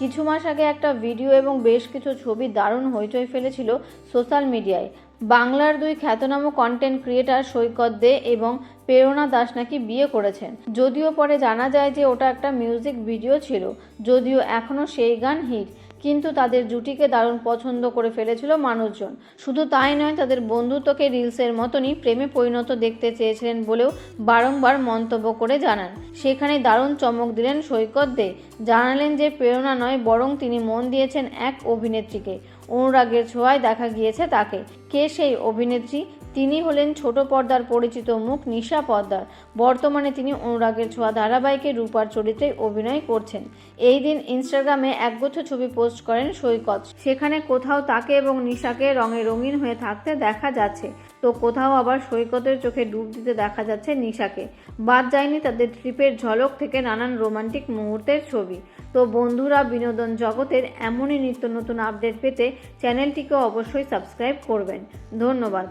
কিছু মাস আগে একটা ভিডিও এবং বেশ কিছু ছবি দারুণ হইচই ফেলেছিল সোশ্যাল মিডিয়ায়। বাংলার দুই খ্যাতনাম কন্টেন্ট ক্রিয়েটার সৈকত দে এবং প্রেরণা দাস নাকি বিয়ে করেছেন। যদিও পরে জানা যায় যে ওটা একটা মিউজিক ভিডিও ছিল, যদিও এখনও সেই গান হিট কিন্তু তাদের জুটিকে দারুণ পছন্দ করে ফেলেছিল মানুষজন। শুধু তাই নয়, তাদের বন্ধুত্বকে রিলসের মতনই প্রেমে পরিণত দেখতে চেয়েছিলেন বলেও বারংবার মন্তব্য করে জানান। সেখানে দারুণ চমক দিলেন সৈকত দে। জানালেন যে প্রেরণা নয়, বরং তিনি মন দিয়েছেন এক অভিনেত্রীকে। অনুরাগের ছোঁয়ায় দেখা গিয়েছে তাকে। কে সেই অভিনেত্রী তিনি হলেন ছোট পর্দার পরিচিত মুখ নিশা পর্দার। বর্তমানে তিনি অনুরাগের ছোঁয়া ধারাবাহিকে রূপার চরিত্রে অভিনয় করছেন। এই দিন ইনস্টাগ্রামে একগুচ্ছ ছবি পোস্ট করেন সৈকত। সেখানে কোথাও তাকে এবং নিশাকে রঙে রঙিন হয়ে থাকতে দেখা যাচ্ছে। তো কোথাও আবার সৈকতের চোখে ডুব দিতে দেখা যাচ্ছে নিশাকে। বাদ যায়নি তাদের ট্রিপের ঝলক থেকে নানান রোমান্টিক মুহূর্তের ছবি। তো বন্ধুরা, বিনোদন জগতের এমনই নিত্য নতুন আপডেট পেতে চ্যানেলটিকে অবশ্যই সাবস্ক্রাইব করবেন। ধন্যবাদ।